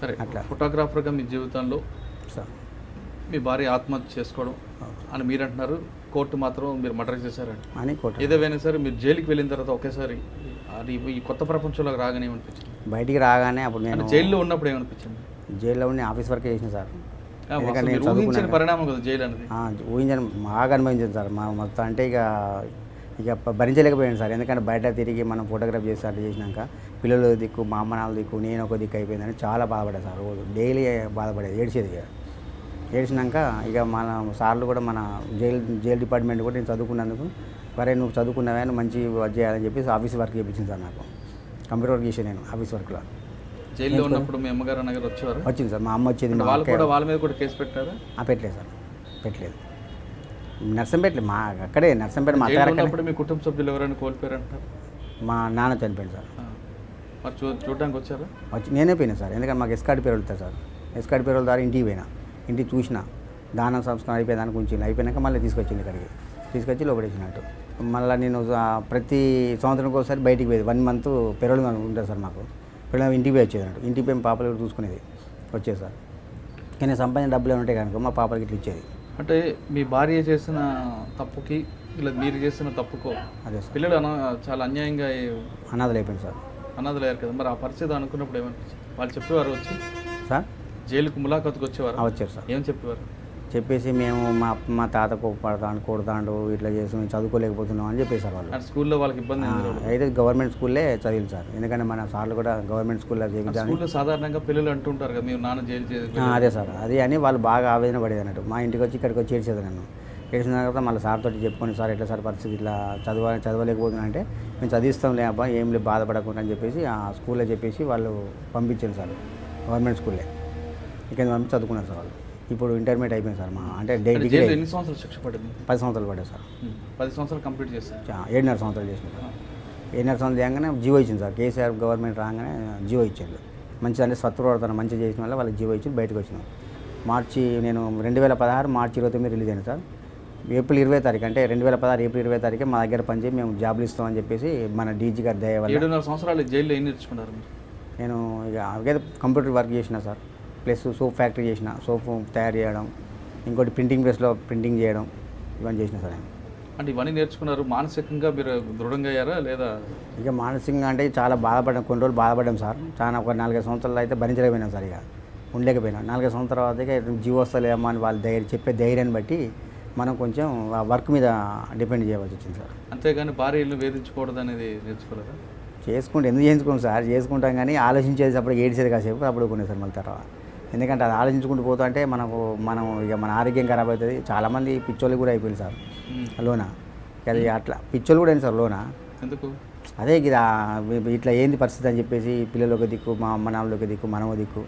సరే అట్లా. ఫోటోగ్రాఫర్గా మీ జీవితంలో సార్. మీ భార్య ఆత్మహత్య చేసుకోవడం అని మీరు అంటున్నారు కోర్టు మాత్రం మీరు మర్డర్ చేశారండి. అని కోట ఏదేమైనా సరే మీరు జైలుకి వెళ్ళిన తర్వాత ఒకేసారి అది ఈ కొత్త ప్రపంచంలోకి రాగానే ఏమనిపించింది? బయటికి రాగానే అప్పుడు నేను జైల్లో ఉన్నప్పుడు ఏమనిపించింది? జైల్లో ఉండి ఆఫీస్ వర్క్ చేసిన సార్. ఊహించిన పరిణామం కదా జైలు అనేది. ఊహించను బాగా అనుభవించాను సార్. మా మొత్తం అంటే ఇక ఇక భరించలేకపోయాను సార్. ఎందుకంటే బయట తిరిగి మనం ఫోటోగ్రాఫ్ చేసి అట్లా చేసినాక పిల్లలు దిక్కు మా అమ్మ నాన్న దిక్కు నేను ఒక దిక్కు అయిపోయిందని చాలా బాధపడేది సార్ రోజు. డైలీ బాధపడేది ఏడ్చేది ఏడ్చినాక ఇక మన సార్లు కూడా మన జైలు జైలు డిపార్ట్మెంట్ కూడా నేను చదువుకున్నందుకు సరే నువ్వు చదువుకున్నావే మంచి వర్క్ చేయాలని చెప్పేసి ఆఫీస్ వర్క్ చేయించింది సార్ నాకు. కంప్యూటర్ వర్క్ చేసాను నేను ఆఫీస్ వర్క్లో. జైల్లో ఉన్నప్పుడు మీ అమ్మగారు అన్నగారు వచ్చేవారు? వచ్చింది సార్. మా అమ్మ వచ్చేది వాళ్ళు కూడా వాళ్ళ మీద కూడా కేసు పెట్టారా? పెట్టలేదు సార్. పెట్టలేదు. నర్సంపేటలే మా అక్కడే నర్సంపేట మా అత్తగారు మీ కుటుంబ సభ్యులు ఎవరైనా కోల్పోయారంటారు మా నాన్న చనిపోయింది సార్. మరి చూ చూడడానికి వచ్చారా? వచ్చి నేనే పోయినా సార్. ఎందుకంటే మాకు ఎస్కార్ట్ పేరు వెళ్తారు సార్. ఎస్కార్ట్ పేరు ద్వారా ఇంటికి పోయినా. ఇంటికి చూసిన. దానం సంస్కారం అయిపోయేదానికి ఉంచింది అయిపోయినాక మళ్ళీ తీసుకొచ్చింది ఇక్కడికి. తీసుకొచ్చి లోపడేసినట్టు మళ్ళీ నేను ప్రతి సంవత్సరానికి ఒకసారి బయటికి పోయేది. వన్ మంత్ పెరడు ఉంటుంది సార్ మాకు. పెరడు ఇంటికి పోయి వచ్చేది అన్నట్టు ఇంటికి పోయి పాపలు కూడా చూసుకునేది. వచ్చేది సార్. కానీ సంపాదించిన డబ్బులు ఉంటాయి కనుక మా పాపలకి ఇట్లా ఇచ్చేది. అంటే మీ భార్య చేసిన తప్పుకి ఇలా మీరు చేసిన తప్పుకో అదే సార్. పిల్లలు అన చాలా అన్యాయంగా అనాథలు అయిపోయింది సార్. అనాథలయ్యారు కదా మరి ఆ పరిస్థితి అనుకున్నప్పుడు ఏమనిపించింది వాళ్ళు చెప్పేవారు వచ్చి? సార్? జైలుకు ములాఖతుకు వచ్చేవారు? వచ్చారు సార్. ఏం చెప్పేవారు? చెప్పేసి మేము మా మా తాత కోపడతాడు కొడతాడు ఇట్లా చేసి మేము చదువుకోలేకపోతున్నాం అని చెప్పేశారు వాళ్ళు. స్కూల్లో వాళ్ళకి ఇబ్బంది అయితే గవర్నమెంట్ స్కూల్లే చదివింది సార్. ఎందుకంటే మన సార్లు కూడా గవర్నమెంట్ స్కూల్లో స్కూల్లో సాధారణంగా పిల్లలు అంటుంటారు కదా మీరు నాన్న జైలు అదే సార్. అది అని వాళ్ళు బాగా ఆవేదన పడేది అన్నట్టు. మా ఇంటికి వచ్చి ఇక్కడికి వచ్చి ఏడ్చేది నన్ను. ఏడ్చిన తర్వాత మళ్ళీ సార్ తోటి చెప్పుకొని సార్ ఎట్లా సార్ పరిస్థితి? ఇట్లా చదవ చదవలేకపోతున్నా అంటే మేము చదివిస్తాంలే అబ్బా ఏం లేదు బాధపడకుండా అని చెప్పేసి ఆ స్కూల్లో చెప్పేసి వాళ్ళు పంపించారు సార్. గవర్నమెంట్ స్కూల్లే. ఇక్కడ పంపి చదువుకున్నారు సార్ వాళ్ళు. ఇప్పుడు ఇంటర్మీడియట్ అయిపోయింది సార్ మా అంటే డిగ్రీ ఎన్ని సంవత్సరాలు శిక్ష పడింది? పది సంవత్సరాలు పడ్డాయి సార్. పది సంవత్సరాలు కంప్లీట్ చేశారు. ఏడున్నర సంవత్సరాలు చేసిన సార్. ఏడున్నర సంవత్సరాలు చేయగానే జీవో ఇచ్చింది సార్. కేసీఆర్ గవర్నమెంట్ రాగానే జీవో ఇచ్చింది. మంచిగా అంటే సత్ప్రవర్తన మంచిగా చేసిన వల్ల వాళ్ళకి జీవో ఇచ్చి బయటకు వచ్చినాం. మార్చి నేను రెండు వేల పదహారు మార్చి ఇరవై తొమ్మిది రిలీజ్ అయింది సార్. ఏప్రిల్ ఇరవై తారీఖు అంటే రెండు వేల పదహారు ఏప్రిల్ ఇరవై తారీఖు మా దగ్గర పనిచేసి మేము జాబ్లు ఇస్తామని చెప్పేసి మన డీజీ గారి దయ వల్ల ఏడున్నర సంవత్సరాలు జైల్లో ఏం నేర్చుకున్నారు నేను ఇక అవే కంప్యూటర్ వర్క్ చేసిన సార్. ప్లస్ సోప్ ఫ్యాక్టరీ చేసిన సోప్ తయారు చేయడం ఇంకోటి ప్రింటింగ్ ప్రెస్లో ప్రింటింగ్ చేయడం ఇవన్నీ చేసిన సార్. అంటే ఇవన్నీ నేర్చుకున్నారు మానసికంగా మీరు దృఢంగా అయ్యారా లేదా? ఇక మానసికంగా అంటే చాలా బాధపడ్డాం కొన్ని రోజులు బాధపడ్డాం సార్. చాలా ఒక నాలుగైదు సంవత్సరాలు అయితే భరించలేకపోయినాం సార్ ఇక. ఉండలేకపోయినా. నాలుగైదు సంవత్సరాల తర్వాత ఇక జీవో వస్తలేమో అని వాళ్ళ ధైర్యం చెప్పే ధైర్యాన్ని బట్టి మనం కొంచెం ఆ వర్క్ మీద డిపెండ్ చేయవలసి వచ్చింది సార్. అంతేగాని భార్యలను వేధించకూడదు అనేది నేర్చుకోలేదా? చేసుకుంటే ఎందుకు చేయించుకోండి సార్? చేసుకుంటాం కానీ ఆలోచించేది అప్పుడు ఏడ్చేది కాసేపు అప్పుడు కొనే సార్ మళ్ళీ తర్వాత. ఎందుకంటే అది ఆలోచించుకుంటూ పోతా అంటే మనకు మనం ఇక మన ఆరోగ్యం ఖరాబ్ అవుతుంది. చాలామంది పిచ్చోళ్ళు కూడా అయిపోయింది సార్. లోన? అది అట్లా. పిచ్చోళ్ళు కూడా అయింది సార్ లోన? ఎందుకు? అదే ఇది ఇట్లా ఏంది పరిస్థితి అని చెప్పేసి పిల్లలు ఒక దిక్కు మా అమ్మ నాన్నలు ఒక దిక్కు మనము దిక్కు.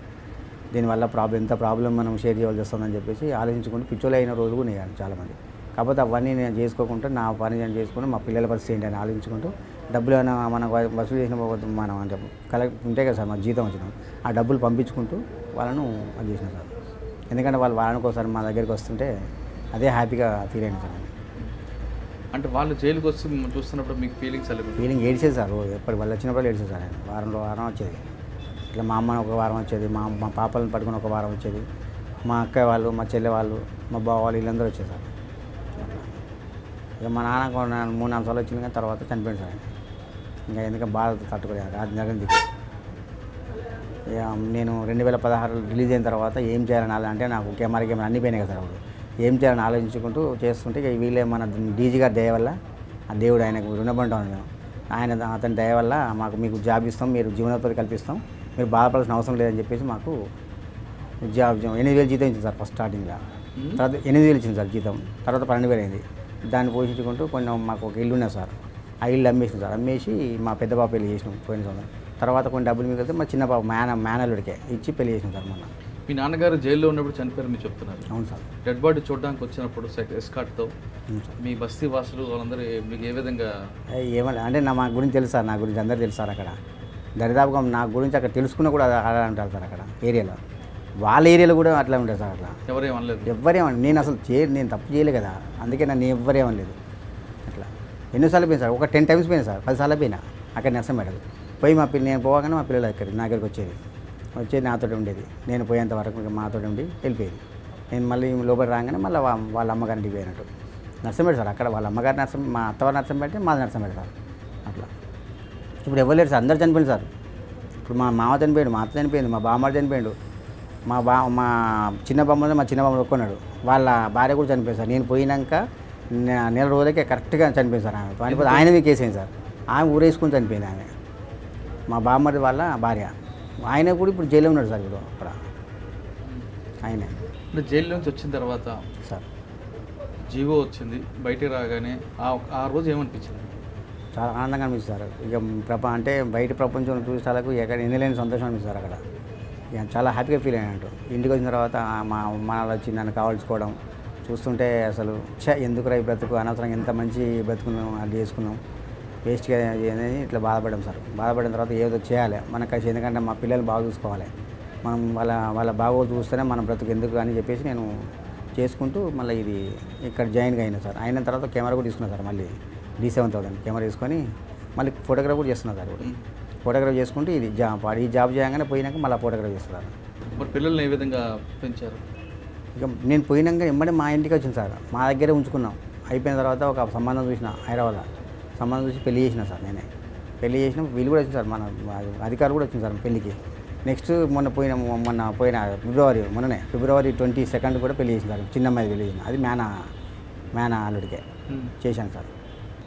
దీనివల్ల ప్రాబ్లం ఎంత ప్రాబ్లం మనం షేర్ చేయాల్సి వస్తుందని చెప్పేసి ఆలోచించుకుంటూ పిచ్చోలు అయిన రోజులు కూడా ఉన్నాయి చాలామంది. కాకపోతే అవన్నీ నేను చేసుకోకుండా నా పని నేను చేసుకుని మా పిల్లల పరిస్థితి ఏంటి అని ఆలోచించుకుంటూ డబ్బులు ఏమైనా మనం వసూలు చేసిన పోతే మనం అంటే కలెక్ట్ ఉంటాయి కదా సార్ మా జీతం వచ్చిన ఆ డబ్బులు పంపించుకుంటూ వాళ్ళను అది చేసిన సార్. ఎందుకంటే వాళ్ళు వారానికి ఒకసారి మా దగ్గరికి వస్తుంటే అదే హ్యాపీగా ఫీల్ అయింది సార్. అంటే వాళ్ళు జైలుకి వచ్చి చూస్తున్నప్పుడు మీకు ఫీలింగ్స్ ఫీలింగ్ ఏడ్చేది సార్ రోజు. ఎప్పటి వాళ్ళు వచ్చినప్పుడు ఏడ్చేది సార్. ఆయన వారంలో వారం వచ్చేది. ఇట్లా మా అమ్మని ఒక వారం వచ్చేది మా మా పాపలను పట్టుకుని ఒక వారం వచ్చేది. మా అక్క వాళ్ళు మా చెల్లె వాళ్ళు మా బావ వాళ్ళు వీళ్ళందరూ వచ్చేది సార్. ఇక మా నాన్న మూడు నాలుగు సార్లు వచ్చింది కానీ తర్వాత చనిపోయింది సార్. ఆయన ఇంకా ఎందుకంటే బాధ తట్టుకోలేదు. రాజు జగన్ దిక్కు ఇక నేను రెండు వేల పదహారు రిలీజ్ అయిన తర్వాత ఏం చేయాలని ఆలో- అంటే నాకు కెమెరా కెమెరా అన్ని పోయినాయి కదా సార్ అప్పుడు. ఏం చేయాలని ఆలోచించుకుంటూ చేస్తుంటే ఇక వీళ్ళే మన డీజీ గారి దయ వల్ల ఆ దేవుడు ఆయనకు రుణపడ్డాం మేము. ఆయన అతని దయ వల్ల మాకు మీకు జాబ్ ఇస్తాం మీరు జీవనోపాధి కల్పిస్తాం మీరు బాధపడాల్సిన అవసరం లేదని చెప్పేసి మాకు జాబ్ ఎనిమిది వేలు జీతం ఇచ్చింది సార్ ఫస్ట్ స్టార్టింగ్లో. తర్వాత ఎనిమిది వేలు ఇచ్చింది సార్ జీతం. తర్వాత పన్నెండు వేలు అయింది. దాన్ని పోషించుకుంటూ కొన్ని మాకు ఒక ఇల్లు ఉన్నది సార్. ఆ ఇల్లు అమ్మేసింది సార్. అమ్మేసి మా పెద్ద పాప పెళ్ళి చేసినాం పోయిన సంవత్సరం. తర్వాత కొన్ని డబ్బులు మిగిలితే మా చిన్న పాప మేన మేనల్లుడికే ఇచ్చి పెళ్ళి చేసినాం సార్ మొన్న. మీ నాన్నగారు జైల్లో ఉన్నప్పుడు చనిపోయారు మీరు చెప్తున్నారు. అవును సార్. డెడ్ బాడీ చూడడానికి వచ్చినప్పుడు సెక్- ఎస్కాట్తో మీ బస్తీ వాసులు వాళ్ళందరూ మీకు ఏ విధంగా అయ్యి ఏమని అంటే నా మా గురించి తెలుసు సార్ నా గురించి అందరు తెలుసు సార్ అక్కడ. దరిదాపుగా నా గురించి అక్కడ తెలుసుకున్న కూడా అలా అంటారు సార్ అక్కడ ఏరియాలో. వాళ్ళ ఏరియాలో కూడా అట్లా ఉంటుంది సార్ అట్లా. ఎవరేమనలేదు ఎవ్వరేమని నేను అసలు చే నేను తప్పు చేయలే కదా. అందుకే నన్ను ఎవ్వరేమనలేదు అట్లా. ఎన్నోసార్లు పోయినా సార్? ఒక టెన్ టైమ్స్ పోయినా సార్? పదిసార్లు పోయినా? అక్కడ నర్సం మేడం. పోయి మా పిల్ల నేను పోగానే మా పిల్లలు దగ్గర నా దగ్గరికి వచ్చేది. వచ్చేది నాతో ఉండేది. నేను పోయేంత వరకు మాతో ఉండి వెళ్ళిపోయేది. నేను మళ్ళీ లోపల రాగానే మళ్ళీ వాళ్ళ అమ్మగారింటికి పోయినట్టు. నర్సంపేట సార్ అక్కడ వాళ్ళ అమ్మగారు నర్సం మా అత్తవారు నర్సంపేట మాది నర్సంపేట సార్. అట్లా. ఇప్పుడు ఎవరు లేరు సార్? అందరు చనిపోయింది సార్. ఇప్పుడు మా మామ చనిపోయాడు మా అత్త చనిపోయింది మా బామ్మాడు చనిపోయాడు. మా బా మా చిన్న బామ్మలో మా చిన్న బామ్మ ఒక్కున్నాడు వాళ్ళ భార్య కూడా చనిపోయింది సార్. నేను పోయినాక నెల రోజులకే కరెక్ట్గా చనిపోయింది సార్ ఆమె. చనిపోతే ఆయన మీకు వేసేయండి సార్. ఆమె ఊరేసుకుని చనిపోయింది ఆమె. మా బామ్మడి వాళ్ళ భార్య. ఆయన కూడా ఇప్పుడు జైల్లో ఉన్నాడు సార్ ఇప్పుడు అక్కడ. ఆయనే. అంటే జైలు నుంచి వచ్చిన తర్వాత సార్. జీవో వచ్చింది. బయటికి రాగానే ఆ ఆ రోజు ఏమనిపించింది? చాలా ఆనందంగా అనిపిస్తుంది సార్. ఇక ప్రప అంటే బయట ప్రపంచంలో చూసాలకు ఎక్కడ ఎన్నలేని సంతోషం అనిపిస్తుంది సార్ అక్కడ. చాలా హ్యాపీగా ఫీల్ అయినట్టు ఇంటికి వచ్చిన తర్వాత మా అమ్మ వచ్చి నన్ను కావాల్చుకోవడం చూస్తుంటే అసలు ఛ ఎందుకు ఈ బ్రతుకు? అనవసరంగా ఎంత మంచి బ్రతుకున్నాం అది చేసుకున్నాం. వేస్ట్గా అనేది ఇట్లా బాధపడడం సార్. బాధపడిన తర్వాత ఏదో చేయాలి. మనకు కలిసి ఎందుకంటే మా పిల్లలు బాగా చూసుకోవాలి. మనం వాళ్ళ వాళ్ళ బాగోదు చూస్తేనే మన బ్రతుకు ఎందుకు అని చెప్పేసి నేను చేసుకుంటూ మళ్ళీ ఇది ఇక్కడ జాయిన్గా అయినా సార్. అయిన తర్వాత కెమెరా కూడా తీసుకున్నా సార్ మళ్ళీ. డీ సెవెన్ థౌసండ్ కెమెరా తీసుకొని మళ్ళీ ఫోటోగ్రాఫ్ కూడా చేస్తున్నా సార్ ఇప్పుడు. ఫోటోగ్రాఫ్ చేసుకుంటూ ఇది జాబ్ ఈ జాబ్ చేయగానే పోయినాక మళ్ళీ ఫోటోగ్రాఫ్ చేస్తున్నారు. మరి పిల్లల్ని ఏ విధంగా పెంచారు? ఇక నేను పోయినాక వెంబడే మా ఇంటికి వచ్చింది సార్ మా దగ్గరే ఉంచుకున్నాం. అయిపోయిన తర్వాత ఒక సంబంధం చూసిన హైదరాబాద్ సంబంధం చూసి పెళ్ళి చేసిన సార్ నేనే. పెళ్ళి చేసిన వీళ్ళు కూడా వచ్చింది సార్ మన అధికారులు కూడా వచ్చింది సార్ పెళ్ళికి. నెక్స్ట్ మొన్న పోయిన మొన్న పోయిన ఫిబ్రవరి మొన్ననే ఫిబ్రవరి ట్వంటీ సెకండ్ కూడా పెళ్ళి చేసిన సార్ చిన్న అమ్మాయి పెళ్ళి చేసిన అది మేనా మేనా అల్లుడికే ఉమ్. చేశాను సార్.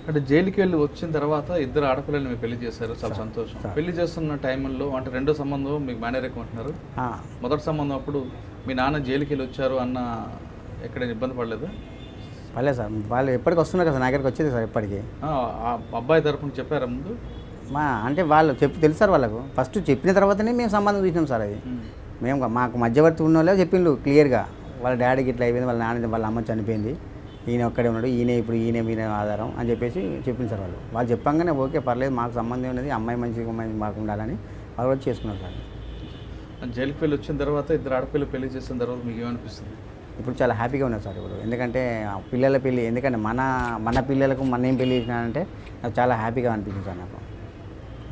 అంటే జైలుకి వెళ్ళి వచ్చిన తర్వాత ఇద్దరు ఆడపిల్లల్ని మీరు పెళ్ళి చేశారు. చాలా సంతోషం. పెళ్ళి చేస్తున్న టైంలో అంటే రెండో సంబంధం మీకు మేనేరేకం అంటున్నారు. ఆ, మొదటి సంబంధం అప్పుడు మీ నాన్న జైలుకి వెళ్ళి వచ్చారు అన్న ఎక్కడైనా ఇబ్బంది పడలేదు? పర్లేదు సార్. వాళ్ళు ఎప్పటికి వస్తున్నారు కదా నా దగ్గరికి వచ్చేది సార్ ఎప్పటికీ. అబ్బాయి తరపున చెప్పారా ముందు? మా అంటే వాళ్ళు చెప్పి తెలుసు సార్ వాళ్ళకు. ఫస్ట్ చెప్పిన తర్వాతనే మేము సంబంధం చూసినాం సార్ అది. మేము మాకు మధ్యవర్తి ఉన్న వాళ్ళే చెప్పిండు క్లియర్గా. వాళ్ళ డాడీకి ఇట్లా అయిపోయింది వాళ్ళ నాన్న వాళ్ళ అమ్మ చనిపోయింది. ఈయన ఒక్కడే ఉన్నాడు ఈయన ఇప్పుడు ఈయన ఈయన ఆధారం అని చెప్పేసి చెప్పింది సార్ వాళ్ళు. వాళ్ళు చెప్పంగానే ఓకే పర్లేదు మాకు సంబంధం ఉన్నది అమ్మాయి మంచిగా అమ్మాయి మాకు ఉండాలని వాళ్ళు కూడా చేసుకున్నారు సార్. జైలుకి వెళ్ళి వచ్చిన తర్వాత ఇద్దరు ఆడపిల్లలు పెళ్ళి చేసిన తర్వాత మీకు ఏమనిపిస్తుంది? ఇప్పుడు చాలా హ్యాపీగా ఉన్నారు సార్ ఇప్పుడు. ఎందుకంటే పిల్లల పెళ్ళి ఎందుకంటే మన మన పిల్లలకు మన ఏం పెళ్ళి చేసినానంటే నాకు చాలా హ్యాపీగా అనిపించింది సార్ నాకు.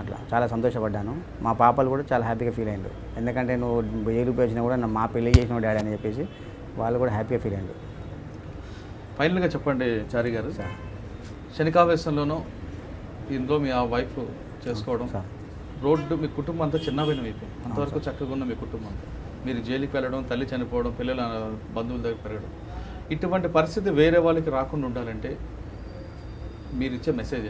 అట్లా చాలా సంతోషపడ్డాను. మా పాపలు కూడా చాలా హ్యాపీగా ఫీల్ అయ్యారు. ఎందుకంటే నువ్వు ఏ రూపాయి వచ్చినా కూడా మా పెళ్ళి చేసిన డాడీ అని చెప్పేసి వాళ్ళు కూడా హ్యాపీగా ఫీల్ అయ్యారు. ఫైనల్గా చెప్పండి చారి గారు. సార్. శనికావేశంలోనూ ఇందులో మీ ఆ వైఫ్ చేసుకోవడం సార్. రోడ్డు మీ కుటుంబం అంతా చిన్నపోయిన అయిపోయింది. అంతవరకు చక్కగా ఉన్న మీ కుటుంబం అంతా. మీరు జైలుకి వెళ్ళడం తల్లి చనిపోవడం పిల్లల బంధువుల దగ్గర పెరగడం. ఇటువంటి పరిస్థితి వేరే వాళ్ళకి రాకుండా ఉండాలంటే మీరు ఇచ్చే మెసేజ్?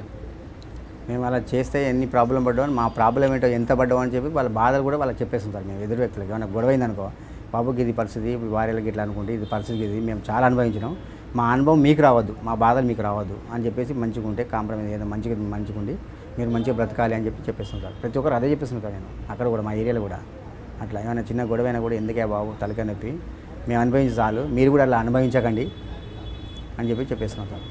మేము అలా చేస్తే ఎన్ని ప్రాబ్లం పడ్డాం మా ప్రాబ్లం ఏంటో ఎంత పడ్డాం అని చెప్పి వాళ్ళ బాధలు కూడా వాళ్ళకి చెప్పేస్తాం సార్. మేము ఎదురు వ్యక్తులకి ఏమైనా గొడవ అయిందనుకో బాబుకి ఇది పరిస్థితి భార్యలకి ఇట్లా అనుకుంటే ఇది పరిస్థితి ఇది. మేము చాలా అనుభవించినాం. మా అనుభవం మీకు రావద్దు మా బాధలు మీకు రావద్దు అని చెప్పేసి మంచిగా ఉంటే కాంప్రమైజ్ ఏదో మంచిగా మంచిగా ఉండి మీరు మంచిగా బ్రతకాలి అని చెప్పి చెప్పేస్తుంటారు ప్రతి ఒక్కరు అదే చెప్పేస్తుంటారు నేను. అక్కడ కూడా మా ఏరియాలో కూడా. అట్లా ఏమైనా చిన్న గొడవ అయినా కూడా ఎందుకే బాబు తలకాయ నొప్పి? మేము అనుభవించి చాలు. మీరు కూడా అలా అనుభవించకండి అని చెప్పి చెప్పేస్తున్నాం సార్.